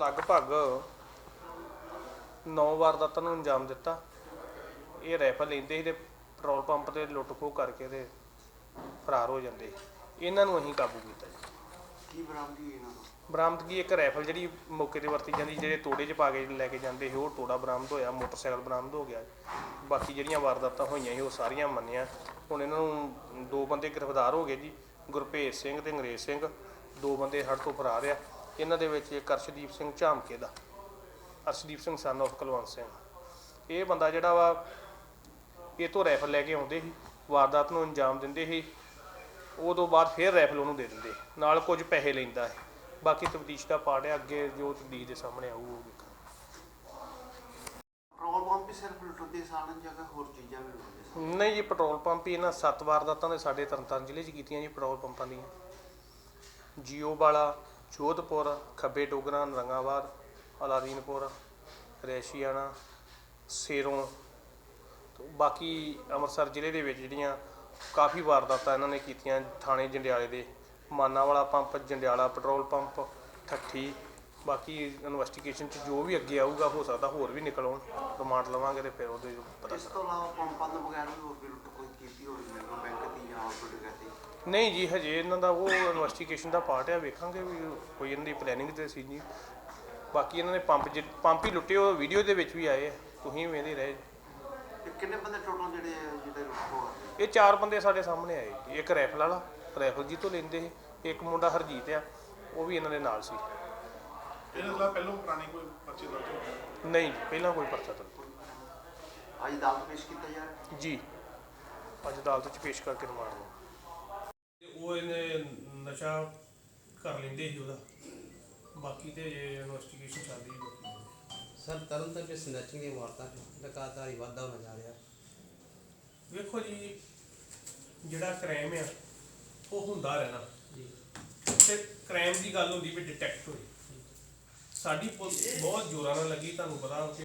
ਲਗਭਗ 9 ਵਾਰਦਾਤਾਂ ਨੂੰ ਅੰਜਾਮ ਦਿੱਤਾ। ਇਹ ਰਾਈਫਲ ਲੈਂਦੇ ਸੀ ਤੇ ਪੈਟਰੋਲ ਪੰਪ ਤੇ ਲੁੱਟ ਖੋਹ ਕਰਕੇ ਤੇ ਫਰਾਰ ਹੋ ਜਾਂਦੇ ਇਹਨਾਂ ਨੂੰ ਅਸੀਂ ਕਾਬੂ ਕੀਤਾ ਜੀ। ਕੀ ਬਰਾਮਦੀ ਹੋਈ ਇਹਨਾਂ ਨੂੰ? ਬਰਾਮਦਗੀ ਇੱਕ ਰਾਈਫਲ ਜਿਹੜੀ ਮੌਕੇ ਤੇ ਵਰਤੀ ਜਾਂਦੀ ਜਿਹੜੇ ਤੋੜੇ 'ਚ ਪਾ ਕੇ ਲੈ ਕੇ ਜਾਂਦੇ ਸੀ ਉਹ ਤੋੜਾ ਬਰਾਮਦ ਹੋਇਆ ਮੋਟਰਸਾਈਕਲ ਬਰਾਮਦ ਹੋ ਗਿਆ। ਬਾਕੀ ਜਿਹੜੀਆਂ ਵਾਰਦਾਤਾਂ ਹੋਈਆਂ ਸੀ ਉਹ ਸਾਰੀਆਂ ਮੰਨੀਆਂ। ਹੁਣ ਇਹਨਾਂ ਨੂੰ ਦੋ ਬੰਦੇ ਗ੍ਰਿਫਤਾਰ ਹੋ ਗਏ ਜੀ ਗੁਰਭੇਜ ਸਿੰਘ ਤੇ ਅੰਗਰੇਜ਼ ਸਿੰਘ। ਦੋ ਬੰਦੇ ਹੜ ਤੋਂ ਫਰਾਰ ਆ। ਇਹਨਾਂ ਦੇ ਵਿੱਚ ਇੱਕ ਅਰਸ਼ਦੀਪ ਸਿੰਘ ਝਾਮਕੇ ਦਾ ਅਰਸ਼ਦੀਪ ਸਿੰਘ ਸਨ of ਕੁਲਵੰਤ ਸਿੰਘ। ਇਹ ਬੰਦਾ ਜਿਹੜਾ ਵਾ ਇਹ ਤੋਂ ਰਾਈਫਲ ਲੈ ਕੇ ਆਉਂਦੇ ਸੀ ਵਾਰਦਾਤ ਨੂੰ ਅੰਜਾਮ ਦਿੰਦੇ ਸੀ ਉਹ ਤੋਂ ਬਾਅਦ ਫਿਰ ਰਾਈਫਲ ਉਹਨੂੰ ਦੇ ਦਿੰਦੇ। ਨਾਲ ਕੁਝ ਪੈਸੇ ਲੈਂਦਾ ਹੈ ਬਾਕੀ ਤਫਤੀਸ਼ ਦਾ ਪਾਰਟ ਹੈ ਅੱਗੇ ਜੋ ਤਫਤੀਸ਼ ਦੇ ਸਾਹਮਣੇ ਆਊ ਪੈਟਰੋਲ ਪੰਪ ਹੀ ਸਿਰਫ ਲੁੱਟਦੇ ਸਾੜਨ ਜਗ੍ਹਾ ਹੋਰ ਚੀਜ਼ਾਂ ਵੀ ਲੁੱਟਦੇ ਸਨ ਨਹੀਂ ਜੀ ਪੈਟਰੋਲ ਪੰਪ ਹੀ ਇਹਨਾਂ ਸੱਤ ਵਾਰਦਾਤਾਂ ਦੇ ਸਾਡੇ ਤਰਨਤਾਰਨ ਜ਼ਿਲ੍ਹੇ 'ਚ ਕੀਤੀਆਂ ਜੀ ਪੈਟਰੋਲ ਪੰਪਾਂ ਦੀਆਂ। ਜੀਓ ਵਾਲਾ ਜੋਧਪੁਰ, ਖੱਬੇ ਡੋਗਰਾ, ਨਰੰਗਾਬਾਦ, ਅਲਾਦੀਨਪੁਰ, ਰੈਸ਼ੀਆਣਾ, ਸਿਰੋਂ ਬਾਕੀ ਅੰਮ੍ਰਿਤਸਰ ਜ਼ਿਲ੍ਹੇ ਦੇ ਵਿੱਚ ਜਿਹੜੀਆਂ ਕਾਫੀ ਵਾਰਦਾਤਾਂ ਇਹਨਾਂ ਨੇ ਕੀਤੀਆਂ ਥਾਣੇ ਜੰਡਿਆਲੇ ਦੇ। Manawala pump, Jandiala petrol pump, Thathi, ਬਾਕੀ ਇਨਵੈਸਟੀਗੇਸ਼ਨ 'ਚ ਜੋ ਵੀ ਅੱਗੇ ਆਊਗਾ, ਹੋ ਸਕਦਾ ਹੋਰ ਵੀ ਨਿਕਲ ਆਉਣ। ਰਿਮਾਂਡ ਲਵਾਂਗੇ ਤੇ ਫਿਰ ਉਹਦੇ ਪਤਾ ਇਸ ਤੋਂ ਇਲਾਵਾ ਪੰਪਾਂ ਤੋਂ ਬਗੈਰ ਵੀ ਹੋਰ ਵੀ ਲੁੱਟ ਕੋਈ ਕੀਤੀ ਹੋਣੀ ਮੇਰੇ ਕੋਲ ਬੈਂਕ ਦੀ ਜਾਂ ਹੋਰ ਕੋਈ ਡਕੈਤੀ ਨਹੀਂ ਜੀ ਹਜੇ ਇਹਨਾਂ ਦਾ ਉਹ ਇਨਵੈਸਟੀਗੇਸ਼ਨ ਦਾ ਪਾਰਟ ਹੈ ਵੇਖਾਂਗੇ ਵੀ ਕੋਈ ਇਹਨਾਂ ਦੀ ਪਲੈਨਿੰਗ ਤੇ ਸੀ ਜੀ। ਬਾਕੀ ਇਹਨਾਂ ਨੇ ਪੰਪ ਜਿ- ਪੰਪ ਹੀ ਲੁੱਟੇ ਉਹ ਵੀਡੀਓ ਦੇ ਵਿੱਚ ਵੀ ਆਏ ਆ। ਤੁਸੀਂ ਵੀ ਵੇਖਦੇ ਰਹੇ। ਇਹ ਕਿੰਨੇ ਬੰਦੇ ਟੋਟਲ ਜਿਹੜੇ ਜਿਹੜੇ ਗਏ ਇਹ ਚਾਰ ਬੰਦੇ ਸਾਡੇ ਸਾਹਮਣੇ ਆਏ ਜੀ। ਇੱਕ ਰਾਈਫਲ ਵਾਲਾ ਰਾਈਫਲ ਜੀ ਤੋਂ ਲੈਂਦੇ ਸੀ ਇੱਕ ਮੁੰਡਾ ਹਰਜੀਤ ਆ ਉਹ ਵੀ ਇਹਨਾਂ ਦੇ ਨਾਲ ਸੀ। ਇਹਨਾਂ ਦਾ ਪਹਿਲਾਂ ਪੁਰਾਣੀ ਕੋਈ ਪਰਚੇ ਦਰਜ ਹੋ ਗਏ ਨਹੀਂ ਪਹਿਲਾਂ ਕੋਈ ਪਰਚਾ ਤਾਂ ਅੱਜ ਅਦਾਲਤ ਪੇਸ਼ ਕੀਤਾ ਜਾ ਰਿਹਾ? ਜੀ ਅੱਜ ਅਦਾਲਤ 'ਚ ਪੇਸ਼ ਕਰਕੇ ਰਿਮਾਂਡ ਲਓ। ਉਹ ਇਹਨੇ ਨਸ਼ਾ ਕਰ ਲੈਂਦੇ ਸੀ ਉਹਦਾ। ਬਾਕੀ ਤੇ ਇਨਵੈਸਟੀਗੇਸ਼ਨ ਚੱਲ ਰਹੀ ਹੈ ਸਰ ਤਰਨਤਾਰਨ ਵਿੱਚ ਸਨੈਚਿੰਗ ਦੀਆਂ ਵਾਰਤਾ ਲਗਾਤਾਰ ਹੀ ਵਾਧਾ ਹੋਣਾ ਜਾ ਰਿਹਾ। ਵੇਖੋ ਜੀ ਜਿਹੜਾ ਕ੍ਰਾਈਮ ਆ ਉਹ ਹੁੰਦਾ ਰਹਿਣਾ। ਜੀ। ਤੇ ਕ੍ਰਾਈਮ ਦੀ ਗੱਲ ਹੁੰਦੀ ਵੀ ਡਿਟੈਕਟ ਹੋਈ। ਸਾਡੀ ਪੁਲਿਸ ਬਹੁਤ ਜ਼ੋਰਾਂ ਨਾਲ ਲੱਗੀ ਤੁਹਾਨੂੰ ਪਤਾ